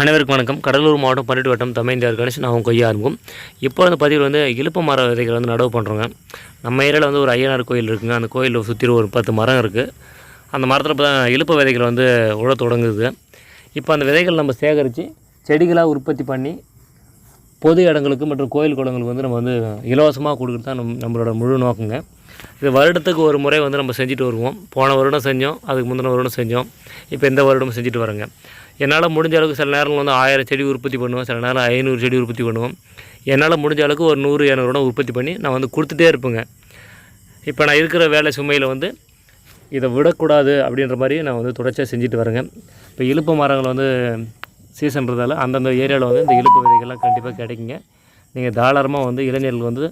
அனைவருக்கும் வணக்கம். கடலூர் மாவட்டம் பன்னெண்டு வட்டம் தமிழ்ந்தியார் கணேஷ் நான் உங்கள் கொய்யா இருக்கும் இப்போ வந்து பதிவில் வந்து இலுப்ப மர விதைகள் வந்து நடவு பண்ணுறோங்க நம்ம ஏரியாவில் வந்து ஒரு ஐயனார் கோயில் இருக்குங்க. அந்த கோயிலில் சுற்றி ஒரு பத்து மரம் இருக்குது அந்த மரத்தில் இப்போ தான் இலுப்ப விதைகள் வந்து உழ தொடங்குது. இப்போ அந்த விதைகள் நம்ம சேகரித்து செடிகளாக உற்பத்தி பண்ணி பொது இடங்களுக்கு மற்றும் கோயில் குளங்களுக்கு வந்து நம்ம வந்து இலவசமாக கொடுக்குறது தான் நம் நம்மளோட முழு நோக்கங்க. இது வருடத்துக்கு ஒரு முறை வந்து நம்ம செஞ்சுட்டு வருவோம். போன வருடம் செஞ்சோம் அதுக்கு முந்தின வருடம் செஞ்சோம். இப்போ இந்த வருடமும் செஞ்சுட்டு வரேங்க என்னால் முடிஞ்ச அளவுக்கு சில நேரங்கள் வந்து ஆயிரம் செடி உற்பத்தி பண்ணுவோம் சில நேரம் ஐநூறு செடி உற்பத்தி பண்ணுவோம். என்னால் முடிஞ்ச அளவுக்கு ஒரு நூறு இரநூறுனா உற்பத்தி பண்ணி நான் வந்து கொடுத்துட்டே இருப்பேங்க. இப்போ நான் இருக்கிற வேலை சுமையில் வந்து இதை விடக்கூடாது அப்படின்ற மாதிரி நான் வந்து தொடர்ச்சியாக செஞ்சுட்டு வரேங்க. இப்போ இலுப்பு மரங்கள் வந்து சீசன்றதால அந்தந்த ஏரியாவில் வந்து இந்த இலுப்பு விதைகள்லாம் கண்டிப்பாக கிடைக்குங்க. நீங்கள் தாராளமாக வந்து இளைஞர்கள் வந்து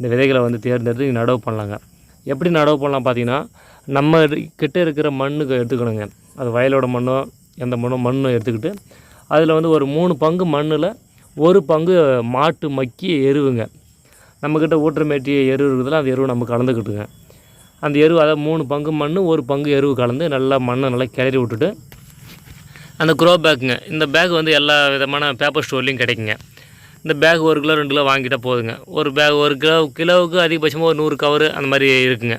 இந்த விதைகளை வந்து தேர்ந்தெடுத்து நடவு பண்ணலாங்க. எப்படி நடவு பண்ணலாம் பார்த்தீங்கன்னா நம்ம கிட்ட இருக்கிற மண்ணுக்கு எடுத்துக்கணுங்க. அது வயலோட மண்ணோ எந்த மண்ணோ மண்ணோ எடுத்துக்கிட்டு அதில் வந்து ஒரு மூணு பங்கு மண்ணில் ஒரு பங்கு மாட்டு மக்கி எருவுங்க. நம்மக்கிட்ட ஊற்றமேட்டி எரு இருக்குதுல அந்த எருவு நம்ம கலந்துக்கிட்டுங்க. அந்த எருவு அதாவது மூணு பங்கு மண் ஒரு பங்கு எருவு கலந்து நல்லா மண்ணை நல்லா கிளறி விட்டுட்டு அந்த க்ரோ பேக்குங்க இந்த பேக் வந்து எல்லா விதமான பேப்பர் ஸ்டோர்லேயும் கிடைக்குங்க. இந்த பேக் ஒரு கிலோ ரெண்டு கிலோ வாங்கிட்டால் போதுங்க. ஒரு பேக் ஒரு கிலோ கிலோவுக்கு அதிகபட்சமாக ஒரு நூறு கவர் அந்த மாதிரி இருக்குங்க.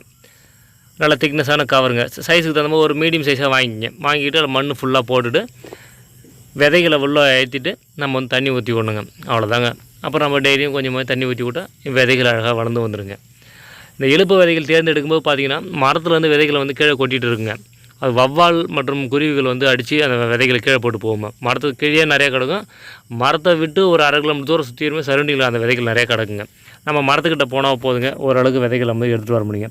நல்ல திக்னஸான கவருங்க சைஸுக்கு தகுந்த மாதிரி ஒரு மீடியம் சைஸாக வாங்கிங்க வாங்கிட்டு அதில் மண் ஃபுல்லாக போட்டுட்டு விதைகளை உள்ள ஏற்றிட்டு நம்ம வந்து தண்ணி ஊற்றி விடணுங்க. அவ்வளோதாங்க அப்புறம் நம்ம டெய்லியும் கொஞ்சமாக தண்ணி ஊற்றி விட்டால் விதைகள் அழகாக வளர்ந்து வந்துடுங்க இந்த எழுப்பு விதைகள் தேர்ந்தெடுக்கும்போது பார்த்தீங்கன்னா மரத்தில் வந்து விதைகளை வந்து கீழே கொட்டிகிட்டு இருக்குங்க. அது வவ்வால் மற்றும் குருவிகள் வந்து அடித்து அந்த விதைகளை கீழே போட்டு போகுமா. மரத்துக்கு கீழே நிறையா கிடக்கும். மரத்தை விட்டு ஒரு அரை கிலோமீட்டர் தூரம் சுற்றியுமே சரௌண்டிங்கில் அந்த விதைகள் நிறையா கிடக்குங்க. நம்ம மரத்துக்கிட்ட போனால் போதுங்க. ஓரளவுக்கு விதைகள் நம்ம எடுத்துகிட்டு வர முடியுங்க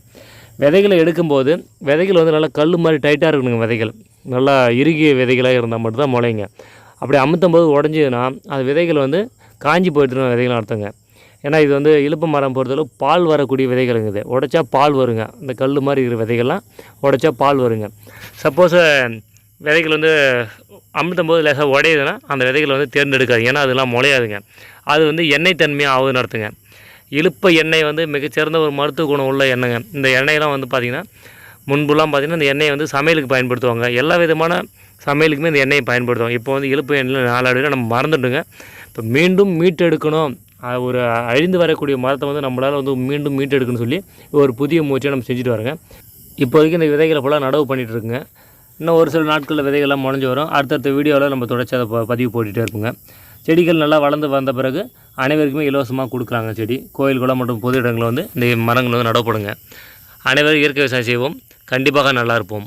விதைகளை எடுக்கும்போது விதைகள் வந்து நல்லா கல் மாதிரி டைட்டாக இருக்கணுங்க விதைகள். நல்லா இறுகிய விதைகளாக இருந்தால் மட்டும்தான் முளைங்க. அப்படி அமுத்தும் போது உடஞ்சிதுன்னா அது விதைகள் வந்து காஞ்சி போயிட்டுருந்த விதைகள் அர்த்தங்க ஏன்னா இது வந்து இழுப்பு மரம் பொறுத்தளவு பால் வரக்கூடிய விதைகளுங்க இது. உடைச்சா பால் வருங்க. இந்த கல் மாதிரி இருக்கிற விதைகள்லாம் உடைச்சா பால் வருங்க. சப்போஸ் விதைகள் வந்து அமுத்தும் போது லேசாக உடையுதுன்னா அந்த விதைகளை வந்து தேர்ந்தெடுக்காது ஏன்னா அதெல்லாம் முளையாதுங்க. அது வந்து எண்ணெய் தன்மையாக ஆகுது நடத்துங்க. இழுப்ப எண்ணெய் வந்து மிகச்சிறந்த ஒரு மருத்துவ குணம் உள்ள எண்ணெய்ங்க. இந்த எண்ணெயெல்லாம் வந்து பார்த்திங்கன்னா முன்புலாம் பார்த்திங்கன்னா இந்த எண்ணெயை வந்து சமையலுக்கு பயன்படுத்துவாங்க. எல்லா விதமான சமையலுக்குமே இந்த எண்ணெயை பயன்படுத்துவாங்க. இப்போ வந்து இழுப்பு எண்ணெயில் நாளடைவில் நம்ம மறந்துட்டுங்க. இப்போ மீண்டும் மீட்டெடுக்கணும். ஒரு அழிந்து வரக்கூடிய மரத்தை வந்து நம்மளால் வந்து மீண்டும் மீட்டெடுக்குன்னு சொல்லி ஒரு புதிய முயற்சியை நம்ம செஞ்சுட்டு வரோங்க. இப்போதைக்கு இந்த விதைகளை ஃபுல்லாக நடவு பண்ணிகிட்ருக்குங்க இன்னும் ஒரு சில நாட்களில் விதைகள்லாம் முளைஞ்சு வரும். அடுத்தடுத்த வீடியோவில் நம்ம தொடர்ச்சி அதை பதிவு போட்டுகிட்டே இருப்போங்க. செடிகள் நல்லா வளர்ந்து வந்த பிறகு அனைவருக்குமே இலவசமாக கொடுக்குறாங்க செடி. கோயில் குளம் மற்றும் பொது இடங்களில் வந்து இந்த மரங்கள் வந்து நடப்படுங்க அனைவரும் இயற்கை விவசாயம் செய்வோம். கண்டிப்பாக நல்லா இருப்போம்.